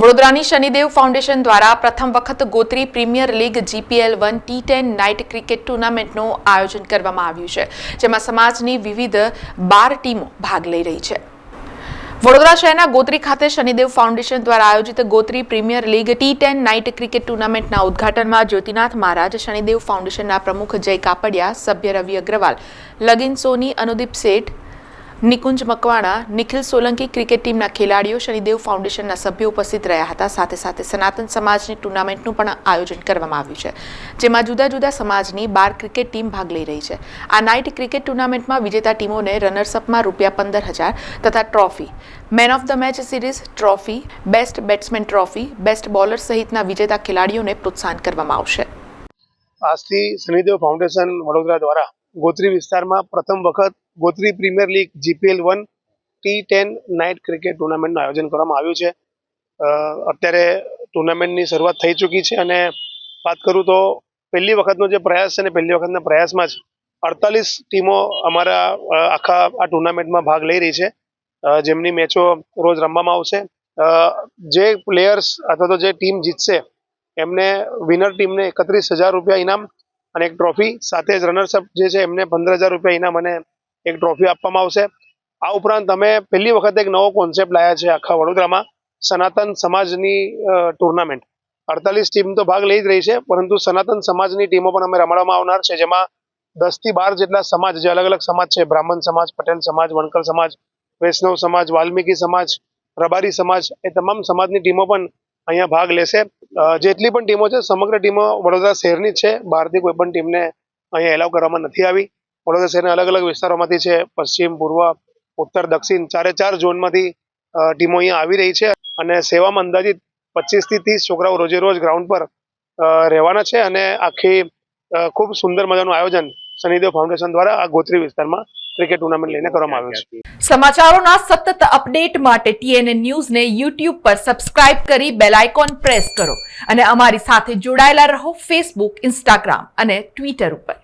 વડોદરાની શનિદેવ ફાઉન્ડેશન દ્વારા પ્રથમ વખત Gotri premier league GPL one T ten night cricket ટુર્નામેન્ટનું આયોજન કરવામાં આવ્યું છે, જેમાં સમાજની વિવિધ બાર ટીમો ભાગ લઈ રહી છે. વડોદરા શહેરના ગોત્રી ખાતે શનિદેવ ફાઉન્ડેશન દ્વારા આયોજિત Gotri premier league T ten night cricket ટુર્નામેન્ટના ઉદ્ઘાટનમાં જ્યોતિનાથ મહારાજ, શનિદેવ ફાઉન્ડેશનના પ્રમુખ જય કાપડિયા, સભ્ય રવિ અગ્રવાલ, લગીન સોની, અનુદીપ શેઠ નિકુંજ મકવાણા, નિખિલ સોલંકી ક્રિકેટ ટીમના ખેલાડીઓ શનિદેવ ફાઉન્ડેશનના સભ્યો ઉપસ્થિત રહ્યા હતા. સાથે સાથે સનાતન સમાજની ટુર્નામેન્ટનું પણ આયોજન કરવામાં આવ્યું છે, જેમાં જુદા જુદા સમાજની બાર ક્રિકેટ ટીમ ભાગ લઈ રહી છે. આ નાઇટ ક્રિકેટ ટુર્નામેન્ટમાં વિજેતા ટીમોને રનર્સઅપમાં રૂપિયા પંદર હજાર તથા trophy, man of the match series trophy, best batsman trophy, best bowler સહિતના વિજેતા ખેલાડીઓને પ્રોત્સાહન કરવામાં આવશે. આજથી શનિદેવ ફાઉન્ડેશન વડોદરા દ્વારા ગોત્રી વિસ્તારમાં પ્રથમ વખત Gotri premier league GPL one T ten night cricket ટુર્નામેન્ટનું આયોજન કરવામાં આવ્યું છે. અત્યારે ટુર્નામેન્ટની શરૂઆત થઈ ચૂકી છે અને વાત કરું તો પહેલી વખતનો જે પ્રયાસ છે ને પહેલી વખતના પ્રયાસમાં જ અડતાલીસ ટીમો અમારા આખા આ ટુર્નામેન્ટમાં ભાગ લઈ રહી છે. જેમની મેચો રોજ રમવામાં આવશે. જે પ્લેયર્સ અથવા તો જે ટીમ જીતશે એમને વિનર ટીમને એકત્રીસ હજાર રૂપિયા ઇનામ અને એક ટ્રોફી સાથે જ રનર્સઅપ જે છે એમને પંદર હજાર રૂપિયા ઇનામ અને એક ટ્રોફી આપવામાં આવશે. આ ઉપરાંત અમે પહેલી વખત એક નવો કોન્સેપ્ટ લાયા છે આખા વડોદરામાં, સનાતન સમાજની ટુર્નામેન્ટ અડતાલીસ ટીમ તો ભાગ લઈ જ રહી છે, પરંતુ સનાતન સમાજની ટીમો પણ અમે રમાડવામાં આવનાર છે, જેમાં દસથી બાર જેટલા સમાજ, જે અલગ અલગ સમાજ છે, બ્રાહ્મણ સમાજ, પટેલ સમાજ, વણકર સમાજ, વૈષ્ણવ સમાજ, વાલ્મીકી સમાજ, રબારી સમાજ, એ તમામ સમાજની ટીમો પણ અહીંયા ભાગ લેશે. જેટલી પણ ટીમો છે, સમગ્ર ટીમો વડોદરા શહેરની જ છે, બહારથી કોઈ પણ ટીમને અહીંયા એલાવ કરવામાં નથી આવી. વડોદરા શહેરના અલગ અલગ વિસ્તારોમાંથી છે, પશ્ચિમ, પૂર્વ, ઉત્તર, દક્ષિણ, ચારે ચાર ઝોનમાંથી ટીમો અહીંયા આવી રહી છે અને સેવામાં અંદાજિત પચીસથી ત્રીસ છોકરાઓ રોજે રોજ ગ્રાઉન્ડ પર રહેવાના છે અને આખી ખૂબ સુંદર મજાનું આયોજન શનિદેવ ફાઉન્ડેશન દ્વારા આ ગોત્રી વિસ્તારમાં ક્રિકેટ ટુર્નામેન્ટ લઈને કરવામાં આવે છે. સમાચારોના સતત અપડેટ માટે ટીએનએ ન્યૂઝને યુટ્યુબ પર સબસ્ક્રાઇબ કરી બેલ આઇકોન પ્રેસ કરો અને અમારી સાથે જોડાયેલા રહો ફેસબુક, ઇન્સ્ટાગ્રામ અને ટ્વિટર ઉપર.